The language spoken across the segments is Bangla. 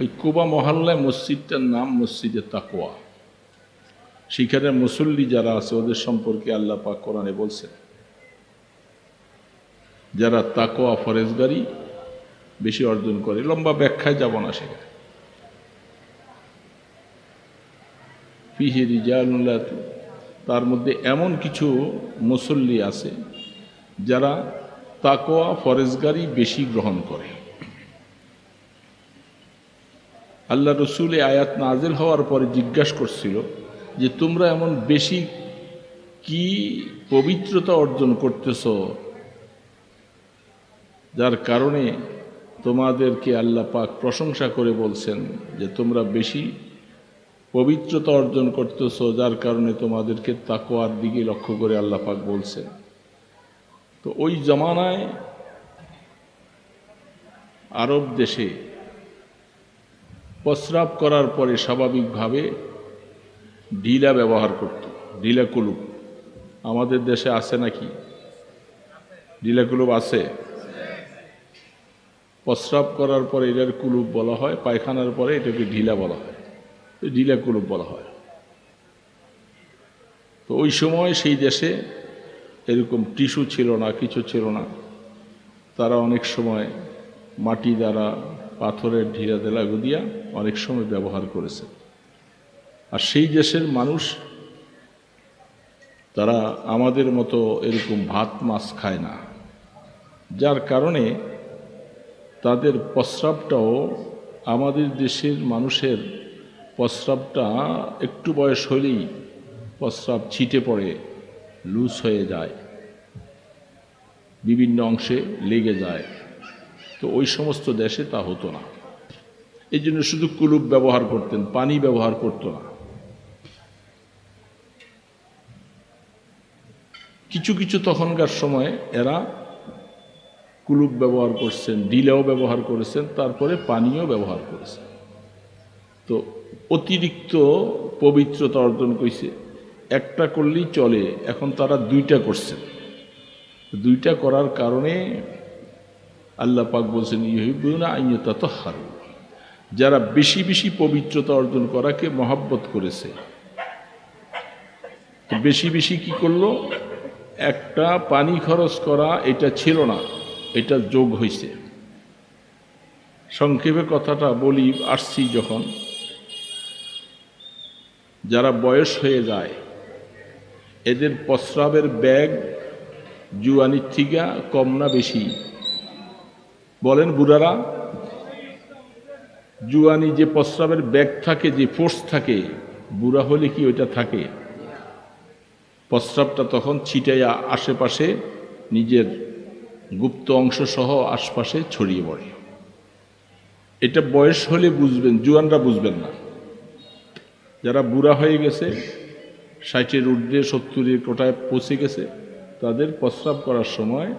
ওই কুবা মহল্লায় মসজিদটার নাম মসজিদে তাকোয়া সেখানে মুসল্লি যারা আছে, ওদের সম্পর্কে আল্লাহ পাক কোরআনে বলছেন। যারা তাকোয়া ফরেজগারি বেশি অর্জন করে, লম্বা ব্যাখ্যায় যাব না সেখানে। ফিহে রিজালুল্লাহ তার মধ্যে এমন কিছু মুসল্লি আছে যারা তাকোয়া ফরেজগারি বেশি গ্রহণ করে। আল্লাহ রসুল এই আয়াত নাজেল হওয়ার পরে জিজ্ঞাসা করছিল যে তোমরা এমন বেশি কি পবিত্রতা অর্জন করতেছ যার কারণে তোমাদেরকে আল্লাহ পাক প্রশংসা করে বলছেন যে তোমরা বেশি পবিত্রতা অর্জন করতেছ যার কারণে তোমাদেরকে তাকোয়ার দিকে লক্ষ্য করে আল্লাহ পাক বলছেন। তো ওই জমানায় আরব দেশে প্রস্রাব করার পরে স্বাভাবিকভাবে ঢিলা ব্যবহার করত, ঢিলা কুলুপ। আমাদের দেশে আছে নাকি? ঢিলা কুলুপ আছে? প্রস্রাব করার পরে এটার কুলুপ বলা হয়, পায়খানার পরে এটাকে ঢিলা বলা হয়। ঢিলা কুলুপ বলা হয়। তো ওই সময় সেই দেশে এরকম টিস্যু ছিল না, কিছু ছিল না। তারা অনেক সময় মাটি দ্বারা পাথরের ঢিলা দেলা গুদিয়া অনেক সময় ব্যবহার করেছে আর সেই দেশের মানুষ তারা আমাদের মতো এরকম ভাত মাছ খায় না। যার কারণে তাদের প্রস্রাবটাও আমাদের দেশের মানুষের প্রস্রাবটা একটু বয়স হলেই প্রস্রাব ছিটে পড়ে, লুজ হয়ে যায়, বিভিন্ন অংশে লেগে যায়। তো ওই সমস্ত দেশে তা হতো না। এই জন্য শুধু কুলুপ ব্যবহার করতেন, পানি ব্যবহার করতো না। কিছু কিছু তখনকার সময় এরা কুলুপ ব্যবহার করছেন, ডিলেও ব্যবহার করেছেন, তারপরে পানিও ব্যবহার করেছেন। তো অতিরিক্ত পবিত্রতা অর্জন করছে একটা করলেই চলে, এখন তারা দুইটা করছেন। দুইটা করার কারণে আল্লাহ পাক বলছেন ইহিবুনা আইয়তা তো হারু যারা বেশি বেশি পবিত্রতা অর্জন করাকে মহাব্বত করেছে। বেশি বেশি কি করল? একটা পানি খরচ করা এটা ছিল না, এটা যোগ হয়েছে সংক্ষেপে কথাটা বলি, আসছি যখন। যারা বয়স হয়ে যায়, এদের প্রস্রাবের ব্যাগ, জুয়ানির থেকে কম না বেশি। বলেন বুড়ারা জুয়ানি যে প্রস্রাবের ব্যাগ থাকে, যে ফোর্স থাকে, বুড়া হলে কি ওইটা থাকে? প্রস্রাবটা তখন ছিটাইয়া আশেপাশে নিজের গুপ্ত অংশ সহ আশপাশে ছড়িয়ে পড়ে। এটা বয়স হলে বুঝবেন, জুয়ানরা বুঝবেন না। যারা বুড়া হয়ে গেছে, ষাটের ঊর্ধ্বে, সত্তরের কোটায় পৌঁছে গেছে, তাদের প্রস্রাব করার সময়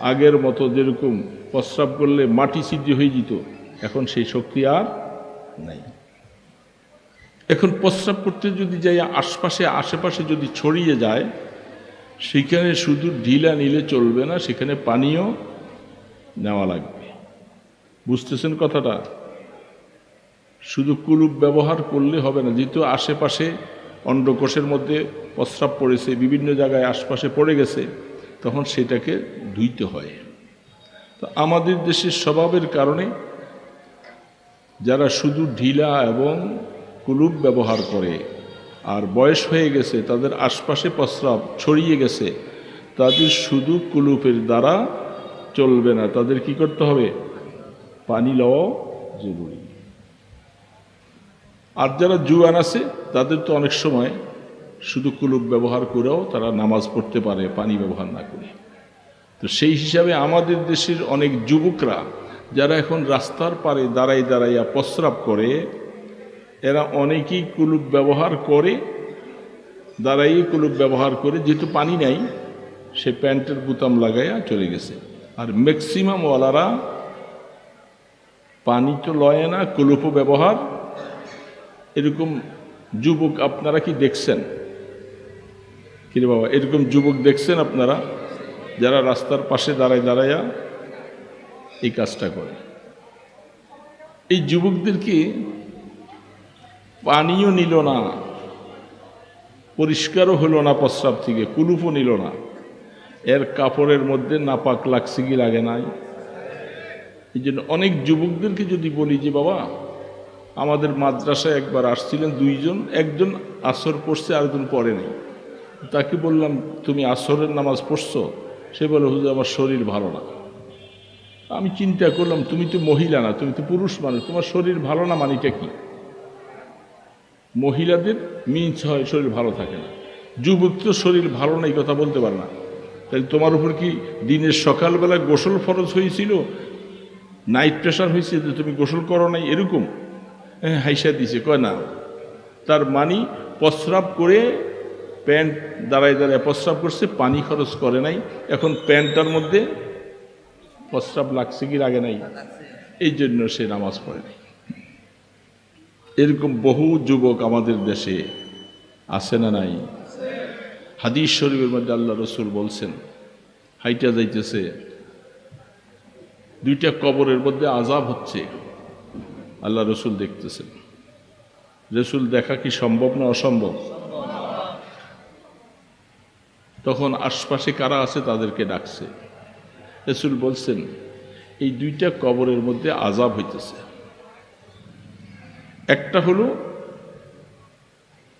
আগের মতো যেরকম প্রস্রাব করলে মাটি সিদ্ধ হয়ে যেত এখন সেই শক্তি আর নাই। এখন প্রস্রাব করতে যদি যাই, আশপাশে, আশেপাশে যদি ছড়িয়ে যায়, সেখানে শুধু ঢিলা নিলে চলবে না, সেখানে পানীয় নেওয়া লাগবে। বুঝতেছেন কথাটা? শুধু কুলুপ ব্যবহার করলে হবে না, যেহেতু আশেপাশে অন্ডকোষের মধ্যে প্রস্রাব পড়েছে, বিভিন্ন জায়গায় আশপাশে পড়ে গেছে, তখন সেটাকে ধুইতে হয়। তো আমাদের দেশের স্বভাবের কারণে যারা শুধু ঢিলা এবং কুলুপ ব্যবহার করে, আর বয়স হয়ে গেছে, তাদের আশপাশে প্রস্রাব ছড়িয়ে গেছে, তাদের শুধু কুলুপের দ্বারা চলবে না। তাদের কি করতে হবে? পানি লওয়াও জরুরি। আর যারা জুয়ান আছে, তাদের তো অনেক সময় শুধু কুলুপ ব্যবহার করেও তারা নামাজ পড়তে পারে, পানি ব্যবহার না করে। তো সেই হিসাবে আমাদের দেশের অনেক যুবকরা যারা এখন রাস্তার পারে দাঁড়াই দাঁড়াইয়া প্রস্রাব করে, এরা অনেকেই কুলুপ ব্যবহার করে, দাঁড়াইয়ে কুলুপ ব্যবহার করে, যেহেতু পানি নাই, সে প্যান্টের বুতাম লাগাইয়া চলে গেছে। আর ম্যাক্সিমাম ওয়ালারা পানি তো লয় না, কুলুপও ব্যবহার। এরকম যুবক আপনারা কি দেখছেন? কিরে বাবা, এরকম যুবক দেখছেন আপনারা? যারা রাস্তার পাশে দাঁড়ায় দাঁড়াইয়া এই কাজটা করে। এই যুবকদেরকে পানিও নিল না, পরিষ্কারও হলো না প্রস্রাব থেকে, কুলুপও নিল না। এর কাপড়ের মধ্যে নাপাক লাগছে কি লাগে নাই? এই জন্য অনেক যুবকদেরকে যদি বলি যে, বাবা, আমাদের মাদ্রাসায় একবার আসছিলেন দুইজন, একজন আসর পড়ছে, আরেকজন পড়ে নেই। তাকে বললাম, তুমি আসরের নামাজ পড়ছো? সে বলে, হুজুর, আমার শরীর ভালো না। আমি চিন্তা করলাম, তুমি তো মহিলা না, তুমি তো পুরুষ মানুষ, তোমার শরীর ভালো না মানিটা কি? মহিলাদের মিঞ্চ হয় শরীর ভালো থাকে না। যুবক তো শরীর ভালো না, এই কথা বলতে পারে না। তাই তোমার উপর কি দিনের সকালবেলা গোসল ফরজ হয়েছিল? নাইট প্রেশার হয়েছে যে তুমি গোসল করো নাই, এরকম? হ্যাঁ হাইসা দিছে, কয় না। তার মানি প্রস্রাব করে প্যান্ট দাঁড়ায় দাঁড়ায় প্রস্রাব করছে, পানি খরচ করে নাই। এখন প্যান্টটার মধ্যে প্রস্রাব লাগছে কি লাগে নাই? এই জন্য সে নামাজ পড়ে এরকম বহু যুবক আমাদের দেশে আছে না নাই? হাদিস শরীফের মধ্যে আল্লাহ রসুল বলছেন, হাইটা যাইতেছে, দুইটা কবরের মধ্যে আজাব হচ্ছে। আল্লাহ রসুল দেখতেছেন। রসুল দেখা কি সম্ভব না অসম্ভব? তখন আশপাশে কারা আছে তাদেরকে ডাকছে। রসুল বলছেন, এই দুইটা কবরের মধ্যে আজাব হইতেছে। একটা হলো,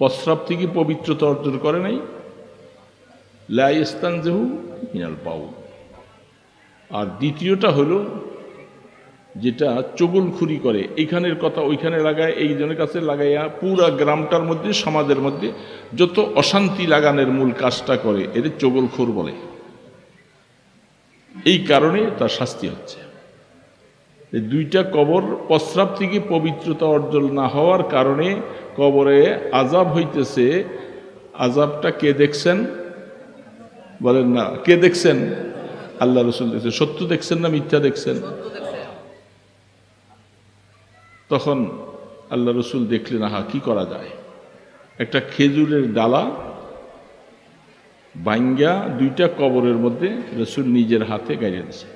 প্রস্রাব থেকে পবিত্রতা অর্জন করে নাই লাইস্তান জেহু মিনাল পাউ আর দ্বিতীয়টা হলো, যেটা চগলখুরি করে এইখানের কথা ওইখানে লাগায় এই জনের কাছে লাগাইয়া পুরা গ্রামটার মধ্যে, সমাজের মধ্যে যত অশান্তি লাগানোর মূল কাজটা করে, এদের চগলখোর বলে। এই কারণে তার শাস্তি হচ্ছে। দুইটা কবর প্রস্রাব থেকে পবিত্রতা অর্জন না হওয়ার কারণে কবরে আজাব হইতেছে। আজাবটা কে দেখছেন? বলেন না, কে দেখছেন? আল্লাহ রসুল দেখছেন। সত্য দেখছেন না মিথ্যা দেখছেন? তখন আল্লাহ রসুল দেখলেন, আহা, কি করা যায়? একটা খেজুরের ডালা বাইঙ্গা দুইটা কবরের মধ্যে রসুল নিজের হাতে গাইয়ে দিয়েছে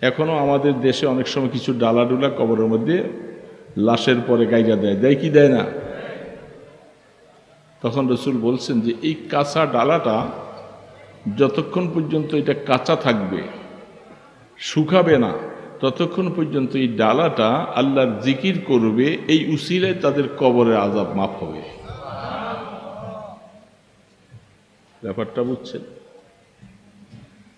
এখনও আমাদের দেশে অনেক সময় কিছু ডালা ডুলা কবরের মধ্যে লাশের পরে গাইরা দেয়। দেয় কি দেয় না? তখন রসুল বলছেন যে, এই কাঁচা ডালাটা যতক্ষণ পর্যন্ত এটা কাঁচা থাকবে, শুকাবে না, ততক্ষণ পর্যন্ত এই ডালাটা আল্লাহর জিকির করবে, এই উসিলায় তাদের কবরের আজাব মাফ হবে। ব্যাপারটা বুঝছেন?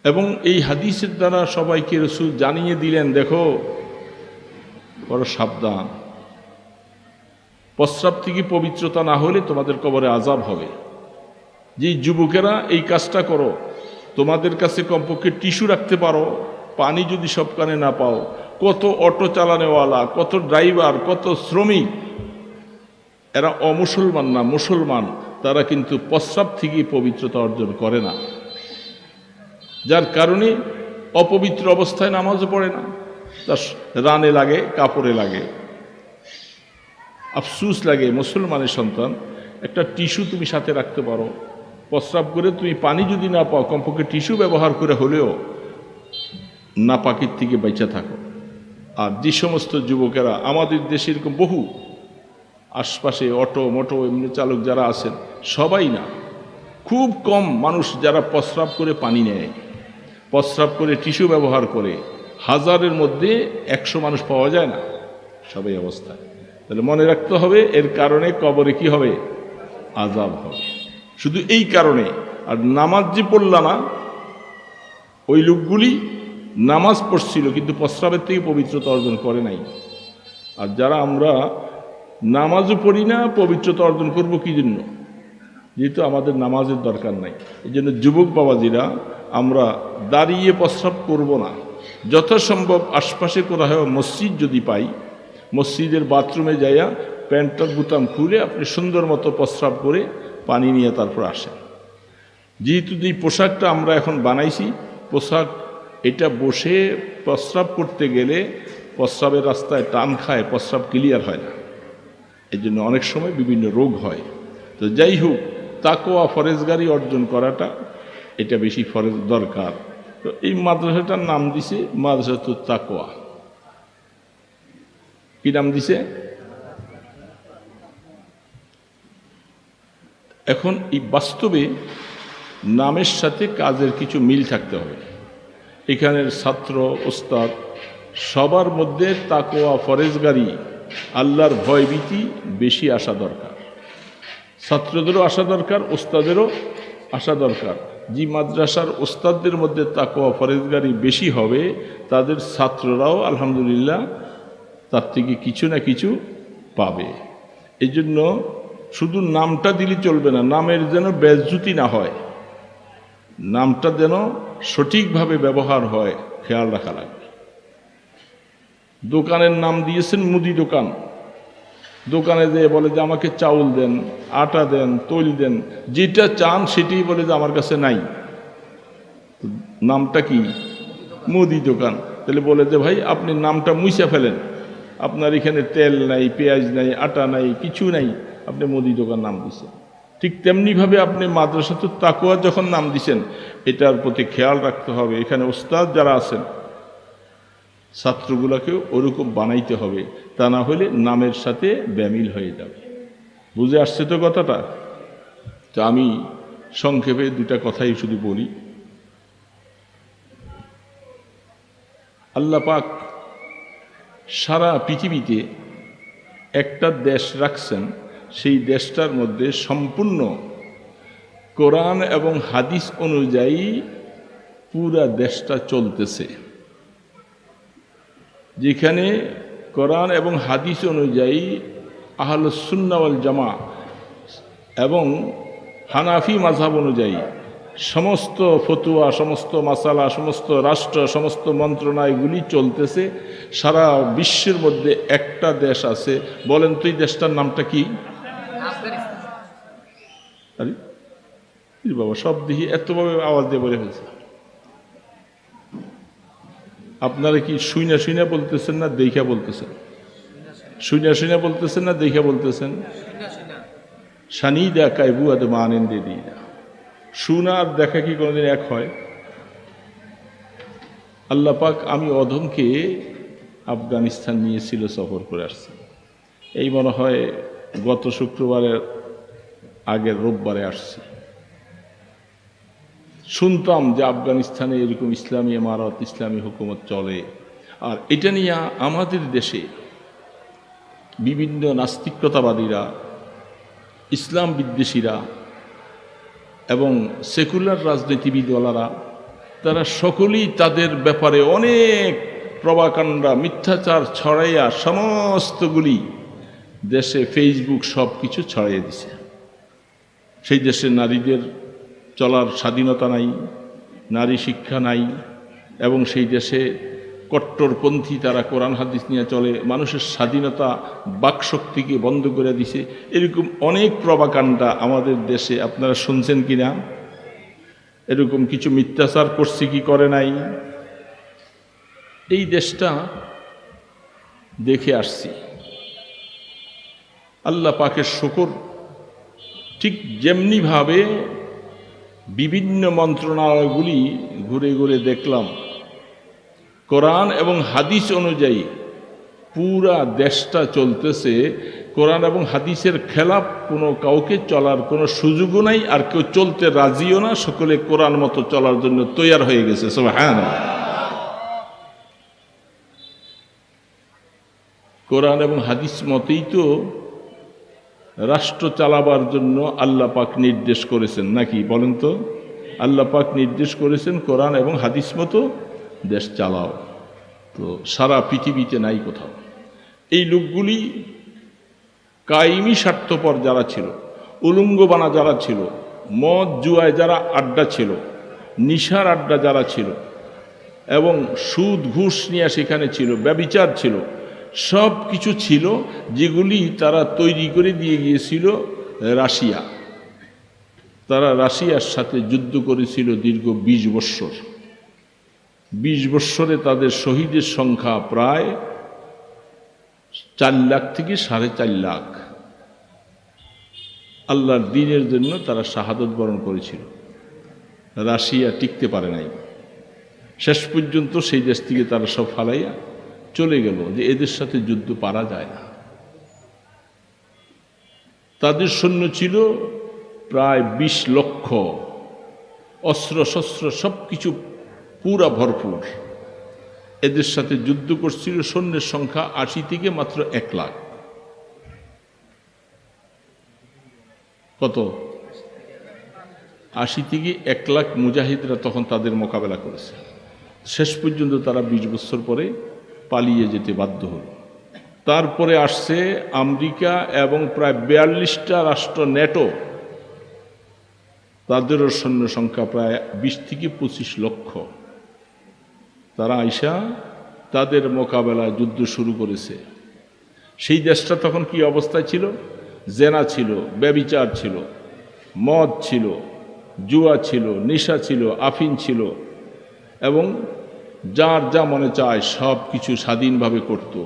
এবং এই হাদিসের দ্বারা সবাইকে রসুল জানিয়ে দিলেন, দেখো, বড় সাবধান। প্রস্রাব থেকে পবিত্রতা না হলে তোমাদের কবরে আজাব হবে। যে যুবকেরা এই কাজটা করো, তোমাদের কাছে কমপক্ষে টিস্যু রাখতে পারো, পানি যদি সব কানে না পাও, কত অটো চালানেওয়ালা, কত ড্রাইভার, কত শ্রমিক, এরা অমুসলমান না মুসলমান তারা কিন্তু প্রস্রাব থেকে পবিত্রতা অর্জন করে না। যার কারণে অপবিত্র অবস্থায় নামাজও পড়ে না। তার রানে লাগে, কাপড়ে লাগে। আফসুস লাগে মুসলমানের সন্তান। একটা টিস্যু তুমি সাথে রাখতে পারো। প্রস্রাব করে তুমি পানি যদি না পাও, কমপক্ষে টিস্যু ব্যবহার করে হলেও না পাখির থেকে বেঁচে থাকো। আর যে সমস্ত যুবকেরা, আমাদের দেশে এরকম বহু আশপাশে অটো, মোটো, এমনি চালক যারা আছেন, সবাই না। খুব কম মানুষ যারা প্রস্রাব করে পানি নেয়, প্রস্রাব করে টিস্যু ব্যবহার করে। হাজারের মধ্যে একশো মানুষ পাওয়া যায় না। সবাই অবস্থায় তাহলে মনে রাখতে হবে, এর কারণে কবরে কি হবে? আজাব হবে। শুধু এই কারণে। আর নামাজ যে পড়ল না, ওই লোকগুলি নামাজ পড়ছিল, কিন্তু প্রস্রাবের থেকে পবিত্রতা অর্জন করে নাই। আর যারা আমরা নামাজও পড়ি না, পবিত্রতা অর্জন করব কি জন্য? যেহেতু আমাদের নামাজের দরকার নাই। এই জন্য যুবক বাবাজিরা, আমরা দাঁড়িয়ে প্রস্রাব করব না। যথাসম্ভব আশপাশে করা হয় মসজিদ যদি পাই, মসজিদের বাথরুমে যাইয়া প্যান্টটার বুতাম খুলে আপনি সুন্দর মতো প্রস্রাব করে পানি নিয়ে তারপর আসেন। যেহেতু এই পোশাকটা আমরা এখন বানাইছি, পোশাক এটা বসে প্রস্রাব করতে গেলে প্রস্রাবের রাস্তায় টান খায়, প্রস্রাব ক্লিয়ার হয় না। এই জন্য অনেক সময় বিভিন্ন রোগ হয়। তো যাই হোক তাকোয়া ফরেজগারি অর্জন করাটা এটা বেশি ফরেজ দরকার। তো এই মাদ্রাসাটার নাম দিছে মাদ্রাসাতুর তাকোয়া কি নাম দিছে? এখন এই বাস্তবে নামের সাথে কাজের কিছু মিল থাকতে হবে। এখানের ছাত্র, ওস্তাদ, সবার মধ্যে তাকোয়া ফরেজগারি আল্লাহর ভয়ভীতি বেশি আসা দরকার। ছাত্রদেরও আসা দরকার, ওস্তাদেরও আসা দরকার। যে মাদ্রাসার ওস্তাদদের মধ্যে তাকোয়া ফরেজগারি বেশি হবে, তাদের ছাত্ররাও আলহামদুলিল্লাহ তার থেকে কিছু না কিছু পাবে। এই জন্য শুধু নামটা দিলে চলবে না, নামের যেন বেজ্জুতি না হয়। নামটা যেন সঠিকভাবে ব্যবহার হয়, খেয়াল রাখা লাগবে। দোকানের নাম দিয়েছেন মুদি দোকান। দোকানে যেয়ে বলে যে, আমাকে চাউল দেন, আটা দেন, তৈল দেন, যেটা চান সেটাই বলে যে, আমার কাছে নাই। নামটা কি? মুদি দোকান। তাহলে বলে যে, ভাই, আপনি নামটা মুইসা ফেলেন। আপনার এখানে তেল নাই, পেঁয়াজ নাই, আটা নাই, কিছু নাই। আপনি মুদি দোকান নাম দিছেন ঠিক তেমনিভাবে আপনি মাদ্রাসাতে তাকুয়া যখন নাম দিছেন এটার প্রতি খেয়াল রাখতে হবে। এখানে ওস্তাদ যারা আছেন ছাত্রগুলোকেও ওরকম বানাইতে হবে, তা না হলে নামের সাথে ব্যামিল হয়ে যাবে। বুঝে আসছে তো কথাটা? তো আমি সংক্ষেপে দুটা কথাই শুধু বলি। আল্লাহ পাক সারা পৃথিবীতে একটা দেশ রাখছেন, সেই দেশটার মধ্যে সম্পূর্ণ কোরআন এবং হাদিস অনুযায়ী পুরা দেশটা চলতেছে। যেখানে কোরআন এবং হাদিস অনুযায়ী আহল সুন্নাওয়াল জামা এবং হানাফি মাঝাব অনুযায়ী সমস্ত ফতুয়া, সমস্ত মাসালা, সমস্ত রাষ্ট্র, সমস্ত মন্ত্রণালয়গুলি চলতেছে। সারা বিশ্বের মধ্যে একটা দেশ আছে। বলেন তো এই দেশটার নামটা কি? বাবা, সব দেখি এতভাবে আওয়াজ দিয়ে বলে ফেলছে। আপনারা কি শুইনা শুইনা বলতেছেন না দেখা বলতেছেন? শুইনা শুইনা বলতেছেন না দেখা বলতেছেন? সানিদা কাইবু আদ মানেন্দে দিদা শুনা আর দেখা কি কোনোদিন এক হয়? আল্লাহ পাক আমি অধমকে আফগানিস্তান নিয়েছিল সফর করে আসছি। এই মনে হয় গত শুক্রবারের আগের রোববারে আসছি। শুনতাম যে আফগানিস্তানে এরকম ইসলামী ইমারত, ইসলামী হুকুমত চলে। আর এটা নিয়ে আমাদের দেশে বিভিন্ন নাস্তিকতাবাদীরা, ইসলাম বিদ্বেষীরা এবং সেকুলার রাজনীতিবিদওয়ালারা, তারা সকলেই তাদের ব্যাপারে অনেক প্রবাকাণ্ডা, মিথ্যাচার ছড়াইয়া সমস্তগুলি দেশে ফেসবুক সব কিছু ছড়াইয়ে দিছে। সেই দেশের নারীদের চলার স্বাধীনতা নাই, নারী শিক্ষা নাই, এবং সেই দেশে কট্টরপন্থী তারা কোরআন হাদিস নিয়ে চলে, মানুষের স্বাধীনতা বাকশক্তিকে বন্ধ করে দিছে। এরকম অনেক প্রবাকাণ্ডা আমাদের দেশে, আপনারা শুনছেন কি না এরকম কিছু মিথ্যাচার করছে কি করে নাই? এই দেশটা দেখে আসছি। আল্লাহ পাকের শকর ঠিক যেমনিভাবে বিভিন্ন মন্ত্রণালয়গুলি ঘুরে ঘুরে দেখলাম। কোরআন এবং হাদিস অনুযায়ী পুরা দেশটা চলতেছে। কোরআন এবং হাদিসের খেলাপ কোনো কাউকে চলার কোনো সুযোগও নাই, আর কেউ চলতে রাজিও না। সকলে কোরআন মতো চলার জন্য তৈয়ার হয়ে গেছে সব হ্যাঁ কোরআন এবং হাদিস মতেই তো রাষ্ট্র চালাবার জন্য আল্লাহ পাক নির্দেশ করেছেন। নাকি বলেন তো? আল্লাহ পাক নির্দেশ করেছেন কোরআন এবং হাদিস মতো দেশ চালাও। তো সারা পৃথিবীতে নাই কোথাও। এই লোকগুলি কায়েমি স্বার্থপর যারা ছিল, উলুঙ্গবানা যারা ছিল, মদ জুয়ায় যারা আড্ডা ছিল, নিশার আড্ডা যারা ছিল, এবং সুদ ঘুষ নিয়ে সেখানে ছিল, ব্যবিচার ছিল সব কিছু ছিল যেগুলি তারা তৈরি করে দিয়ে গিয়েছিল রাশিয়া। তারা রাশিয়ার সাথে যুদ্ধ করেছিল দীর্ঘ বিশ বৎসর। বিশ বৎসরে তাদের শহীদের সংখ্যা প্রায় চার লাখ থেকে সাড়ে চার লাখ। আল্লাহর দিনের জন্য তারা শাহাদত বরণ করেছিল। রাশিয়া টিকতে পারে নাই। শেষ পর্যন্ত সেই দেশ থেকে তারা সব ফালাইয়া চলে গেল যে এদের সাথে যুদ্ধ পারা যায় না। তাদের সৈন্য ছিল প্রায় বিশ লক্ষ। অস্ত্র শস্ত্র সব কিছু পুরা ভরপুর। এদের সাথে যুদ্ধ করছিল সৈন্যের সংখ্যা আশি থেকে মাত্র এক লাখ। কত? আশি থেকে এক লাখ মুজাহিদরা তখন তাদের মোকাবেলা করেছে। শেষ পর্যন্ত তারা বিশ বছর পরে পালিয়ে যেতে বাধ্য হল। তারপরে আসছে আমেরিকা এবং প্রায় বিয়াল্লিশটা রাষ্ট্র নেটো তাদেরও সৈন্য সংখ্যা প্রায় বিশ থেকে পঁচিশ লক্ষ। তারা আইসা তাদের মোকাবেলায় যুদ্ধ শুরু করেছে। সেই দেশটা তখন কি অবস্থায় ছিল? জেনা ছিল ব্যবিচার ছিল, মদ ছিল, জুয়া ছিল, নেশা ছিল আফিন ছিল এবং যার যা মনে চায় সব কিছু স্বাধীনভাবে করত।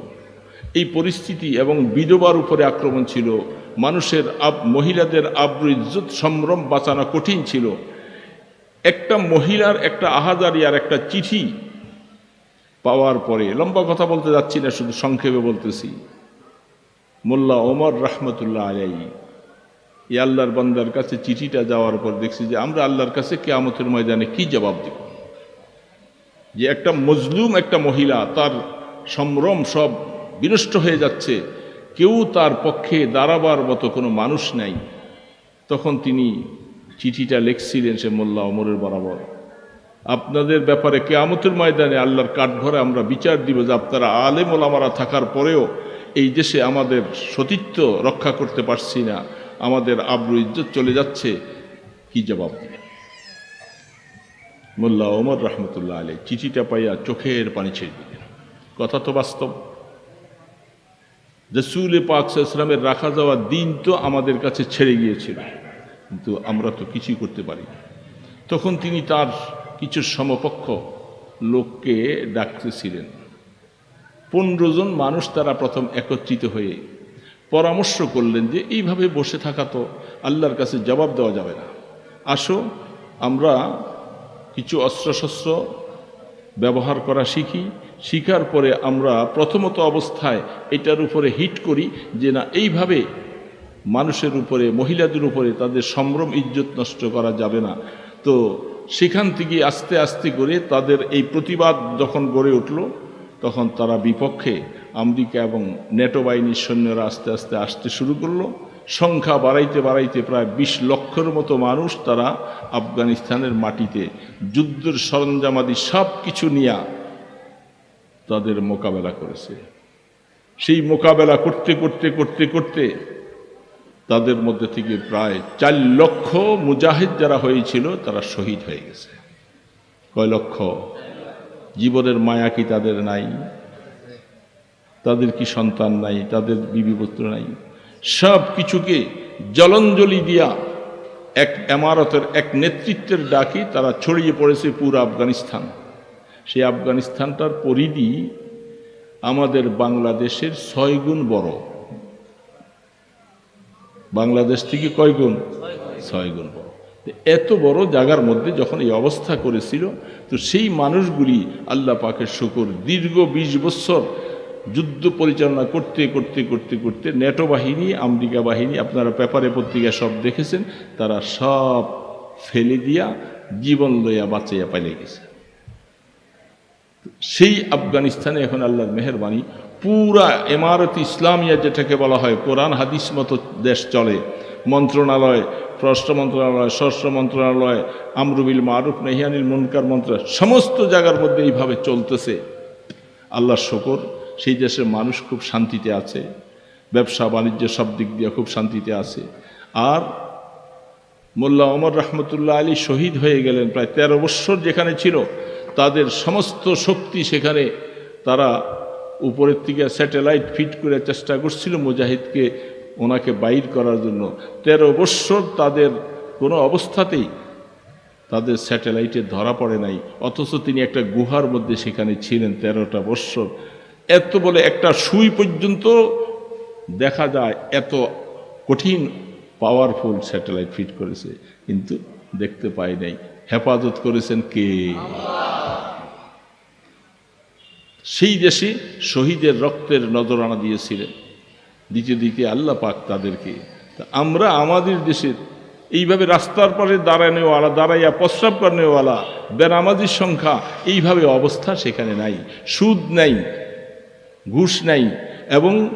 এই পরিস্থিতি এবং বিধবার উপরে আক্রমণ ছিল। মানুষের আব, মহিলাদের আব্রু ইজ্জত সম্ভ্রম বাঁচানো কঠিন ছিল। একটা মহিলার একটা আহাজারি আর একটা চিঠি পাওয়ার পরে, লম্বা কথা বলতে যাচ্ছি না, শুধু সংক্ষেপে বলতেছি। মোল্লা ওমর রহমতুল্লাহ আলাই এই আল্লাহর বান্দার কাছে চিঠিটা যাওয়ার পর দেখছি যে আমরা আল্লাহর কাছে কেয়ামতের ময়দানে কি জবাব দেব? যে একটা মজলুম একটা মহিলা তার সম্ভ্রম সব বিনষ্ট হয়ে যাচ্ছে, কেউ তার পক্ষে দাঁড়াবার মতো কোনো মানুষ নাই। তখন তিনি চিঠিটা লিখছিলেন সে মোল্লা অমরের বরাবর। আপনাদের ব্যাপারে কেয়ামতের ময়দানে আল্লাহর কাঠঘরে আমরা বিচার দিব যে আপনারা আলেম ওলামারা থাকার পরেও এই দেশে আমাদের সতীত্ব রক্ষা করতে পারছি না, আমাদের আব্রু ইজ্জত চলে যাচ্ছে। কি জবাব মোল্লা ওমর রহমতুল্লাহ আলী চিঠিটা পাইয়া চোখের পানি ছেড়ে দিলেন। কথা তো বাস্তব। রসুল পাক ইসলামের রাখা যাওয়া দিন তো আমাদের কাছে ছেড়ে গিয়েছিল, কিন্তু আমরা তো কিছুই করতে পারি তখন তিনি তার কিছু সমপক্ষ লোককে ডাকতেছিলেন। পনেরো জন মানুষ তারা প্রথম একত্রিত হয়ে পরামর্শ করলেন যে, এইভাবে বসে থাকা তো আল্লাহর কাছে জবাব দেওয়া যাবে না। আসো, আমরা কিছু অস্ত্রশস্ত্র ব্যবহার করা শিখি। শিখার পরে আমরা প্রথমত অবস্থায় এটার উপরে হিট করি যে না, এইভাবে মানুষের উপরে, মহিলাদের উপরে তাদের সম্ভ্রম, ইজ্জত নষ্ট করা যাবে না। তো সেখান থেকে আস্তে আস্তে করে তাদের এই প্রতিবাদ যখন গড়ে উঠল, তখন তারা বিপক্ষে আমেরিকা এবং নেটো বাহিনীর সৈন্যরা আস্তে আস্তে আসতে শুরু করল। সংখ্যা বাড়াইতে বাড়াইতে প্রায় বিশ লক্ষের মতো মানুষ তারা আফগানিস্তানের মাটিতে যুদ্ধের সরঞ্জামাদি সব কিছু নিয়ে তাদের মোকাবেলা করেছে। সেই মোকাবেলা করতে করতে করতে করতে তাদের মধ্যে থেকে প্রায় চার লক্ষ মুজাহিদ যারা হয়েছিল তারা শহীদ হয়ে গেছে। কয় লক্ষ? জীবনের মায়া কি তাদের নাই? তাদের কি সন্তান নাই? তাদের বিবিপুত্র নাই? সব কিছুকে জলঞ্জলি দিয়া এক এমারতের এক নেতৃত্বের ডাকি তারা ছড়িয়ে পড়েছে পুরো আফগানিস্তান। সেই আফগানিস্তানটার পরিধি আমাদের বাংলাদেশের ছয় গুণ বড়। বাংলাদেশ থেকে কয় গুণ? ছয় গুণ বড়। এত বড় জায়গার মধ্যে যখন এই অবস্থা করেছিল, তো সেই মানুষগুলি আল্লাহ পাকের শুকর দীর্ঘ বিশ বছর যুদ্ধ পরিচালনা করতে করতে করতে করতে নেটো বাহিনী, আমেরিকা বাহিনী, আপনারা পেপারে পত্রিকা সব দেখেছেন, তারা সব ফেলে দিয়া জীবন লইয়া বাঁচাইয়া পাইলে গেছে। সেই আফগানিস্তানে এখন আল্লাহর মেহরবানি, পুরা এমারত ইসলামিয়া যেটাকে বলা হয়, কোরআন, হাদিস মতো দেশ চলে, মন্ত্রণালয়, পররাষ্ট্র মন্ত্রণালয়, স্বরাষ্ট্র মন্ত্রণালয়, আমরুবিল মারুফ, নেহিয়ানিল মুনকার মন্ত্রণালয়, সমস্ত জায়গার মধ্যে এইভাবে চলতেছে। আল্লাহর শকর সেই দেশের মানুষ খুব শান্তিতে আছে, ব্যবসা, বাণিজ্য সব দিক দিয়ে খুব শান্তিতে আছে। আর মোল্লা অমর রহমতুল্লাহ আলী শহীদ হয়ে গেলেন প্রায় তেরো বৎসর যেখানে ছিল, তাদের সমস্ত শক্তি সেখানে তারা উপরের থেকে স্যাটেলাইট ফিট করে চেষ্টা করছিল মুজাহিদকে ওনাকে বাইর করার জন্য। তেরো বৎসর তাদের কোনো অবস্থাতেই তাদের স্যাটেলাইটে ধরা পড়ে নাই, অথচ তিনি একটা গুহার মধ্যে সেখানে ছিলেন তেরোটা বৎসর এত বলে একটা সুই পর্যন্ত দেখা যায়, এত কঠিন পাওয়ারফুল স্যাটেলাইট ফিট করেছে, কিন্তু দেখতে পাই নাই। হেফাজত করেছেন কে? সেই দেশে শহীদের রক্তের নজরানা দিয়েছিলেন। দিতে দিতে আল্লাহ পাক তাদেরকে, তা আমরা আমাদের দেশের এইভাবে রাস্তার পারে দাঁড়ানোওয়ালা, দাঁড়াইয়া প্রস্রাব করানোওয়ালা, বেনামাজির সংখ্যা, এইভাবে অবস্থা সেখানে নাই, সুদ নাই ঘুষ নাই এবং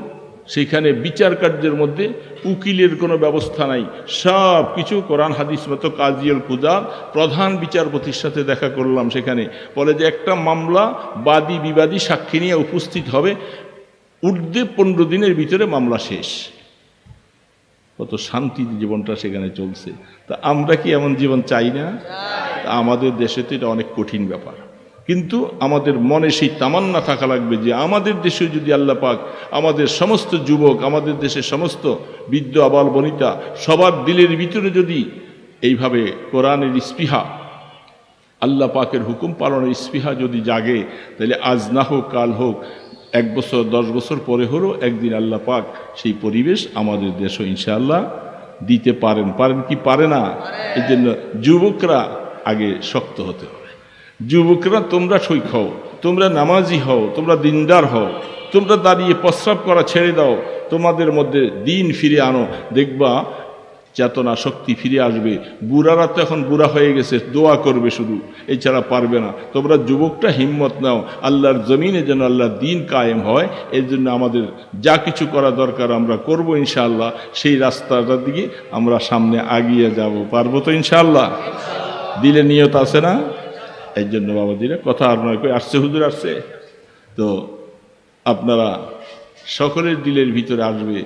সেখানে বিচার কার্যের মধ্যে উকিলের কোনো ব্যবস্থা নাই। সব কিছু কোরআন, হাদিস মতো কাজিয়াল কুদা প্রধান বিচারপতির সাথে দেখা করলাম সেখানে। বলে যে একটা মামলা বাদী বিবাদী সাক্ষী নিয়ে উপস্থিত হবে। ঊর্ধ্বে পনেরো দিনের ভিতরে মামলা শেষ। কত শান্তি জীবনটা সেখানে চলছে। তা আমরা কি এমন জীবন চাই না? আমাদের দেশে তো এটা অনেক কঠিন ব্যাপার। কিন্তু আমাদের মনে সেই তামান্না থাকা লাগবে যে আমাদের দেশে যদি আল্লাহ পাক আমাদের সমস্ত যুবক আমাদের দেশের সমস্ত বৃদ্ধ আবাল বনিতা সবার দিলের ভিতরে যদি এইভাবে কোরআনের স্পৃহা আল্লাহ পাকের হুকুম পালনের স্পৃহা যদি জাগে তাহলে আজ না হোক কাল হোক এক বছর দশ বছর পরে হলেও একদিন আল্লাহ পাক সেই পরিবেশ আমাদের দেশও ইনশাআল্লাহ দিতে পারেন। পারেন কি পারে না? এই জন্য যুবকরা আগে শক্ত হতে হবে। যুবকরা, তোমরা সৈক হও তোমরা নামাজি হও, তোমরা দিনদার হও, তোমরা দাঁড়িয়ে প্রস্রাব করা ছেড়ে দাও, তোমাদের মধ্যে দিন ফিরে আনো। দেখবা, চেতনা শক্তি ফিরে আসবে। বুড়ারা তো এখন বুড়া হয়ে গেছে, দোয়া করবে শুধু, এছাড়া পারবে না। তোমরা যুবকটা হিম্মত নাও, আল্লাহর জমিনে যেন আল্লাহর দিন কায়েম হয়, এর জন্য আমাদের যা কিছু করা দরকার আমরা করব ইনশাআল্লাহ। সেই রাস্তাটার দিকে আমরা সামনে আগিয়ে যাব। পারব তো ইনশাআল্লাহ? দিলে নিয়ত আছে না? এই জন্য বাবাদিরা কথা আর নয়, কই আসছে, হুজুর আসছে। তো আপনারা সকলের দিলের ভিতরে আসবে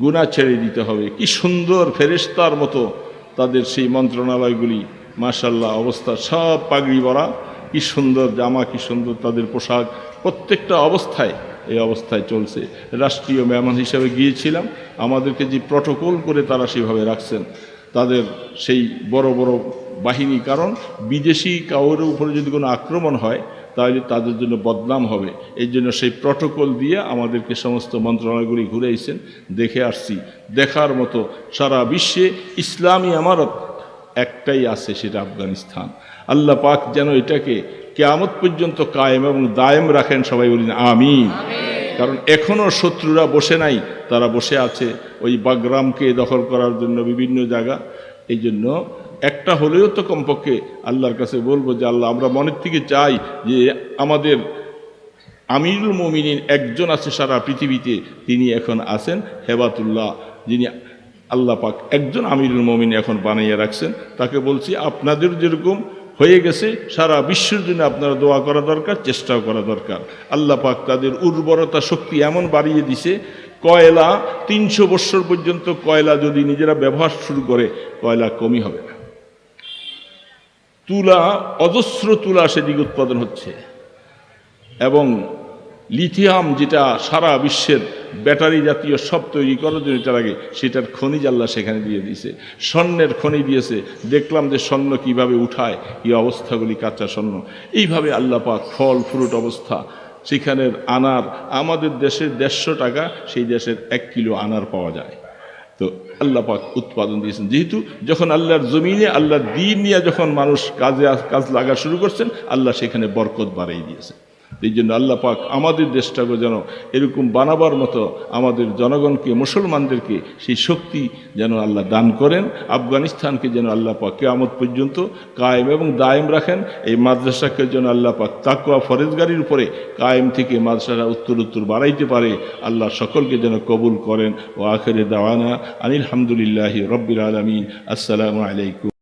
গুণা ছেড়ে দিতে হবে। কি সুন্দর ফেরেশতার মতো তাদের সেই মন্ত্রণালয়গুলি মাশাল্লাহ অবস্থা সব পাগড়ি ভরা। কি সুন্দর জামা, কি সুন্দর তাদের পোশাক। প্রত্যেকটা অবস্থায় এই অবস্থায় চলছে। রাষ্ট্রীয় মেহমান হিসাবে গিয়েছিলাম। আমাদেরকে যে প্রটোকল করে তারা সেভাবে রাখছেন। তাদের সেই বড় বড় বাহিনী, কারণ বিদেশি কাউর উপরে যদি কোনো আক্রমণ হয়, তাহলে তাদের জন্য বদনাম হবে। এই জন্য সেই প্রটোকল দিয়ে আমাদেরকে সমস্ত মন্ত্রণালয়গুলি ঘুরেছেন দেখে আসছি। দেখার মতো সারা বিশ্বে ইসলামী আমারত একটাই আছে, সেটা আফগানিস্তান। আল্লাহ পাক যেন এটাকে কেয়ামত পর্যন্ত কায়েম এবং দায়েম রাখেন সবাই বলেন আমি কারণ এখনও শত্রুরা বসে নাই, তারা বসে আছে ওই বাগরামকে দখল করার জন্য বিভিন্ন জায়গা। এই জন্য একটা হলেও তো কমপক্ষে আল্লাহর কাছে বলব যে আল্লাহ, আমরা মনের থেকে চাই যে আমাদের আমিরুল মমিনিন একজন আছে সারা পৃথিবীতে, তিনি এখন আছেন হেবাতুল্লাহ, যিনি আল্লাহ পাক একজন আমিরুল মমিন এখন বানাইয়া রাখছেন। তাকে বলছি, আপনাদের যেরকম হয়ে গেছে, সারা বিশ্বের জন্য আপনারা দোয়া করা দরকার, চেষ্টাও করা দরকার। আল্লাহ পাক তাদের উর্বরতা শক্তি এমন বাড়িয়ে দিছে, কয়লা তিনশো বৎসর পর্যন্ত কয়লা যদি নিজেরা ব্যবহার শুরু করে, কয়লা কমই হবে না। তুলা, অজস্র তুলা সেদিকে উৎপাদন হচ্ছে। এবং লিথিয়াম যেটা সারা বিশ্বের ব্যাটারি জাতীয় সব তৈরি করার জন্য এটা লাগে সেটার খনিজ আল্লাহ সেখানে দিয়ে দিয়েছে। স্বর্ণের খনি দিয়েছে। দেখলাম যে স্বর্ণ কীভাবে উঠায়, এই অবস্থাগুলি কাঁচা স্বর্ণ। এইভাবে আল্লাহ পাক ফল, ফ্রুট অবস্থা, সেখানের আনার, আমাদের দেশের দেড়শো টাকা, সেই দেশের এক কিলো আনার পাওয়া যায়। তো আল্লাহ পাক উৎপাদন দিয়েছেন। যেহেতু যখন আল্লাহর জমিনে, আল্লাহর দিন নিয়ে যখন মানুষ কাজে, কাজ লাগা শুরু করছেন, আল্লাহ সেখানে বরকত বাড়িয়ে দিয়েছেন। এই জন্য আল্লাহ পাক আমাদের দেশটাকে যেন এরকম বানাবার মতো আমাদের জনগণকে, মুসলমানদেরকে সেই শক্তি যেন আল্লাহ দান করেন। আফগানিস্তানকে যেন আল্লাহ পাক কেয়ামত পর্যন্ত কায়েম এবং দায়েম রাখেন। এই মাদ্রাসাকে যেন আল্লাহ পাক তাকুয়া ফরেজগারির উপরে কায়েম থেকে মাদ্রাসারা উত্তর উত্তর বাড়াইতে পারে। আল্লাহ সকলকে যেন কবুল করেন। ও আখেরে দাওয়ানা আনিল হামদুলিল্লাহি রব্বিল আলমিন। আসসালামু আলাইকুম।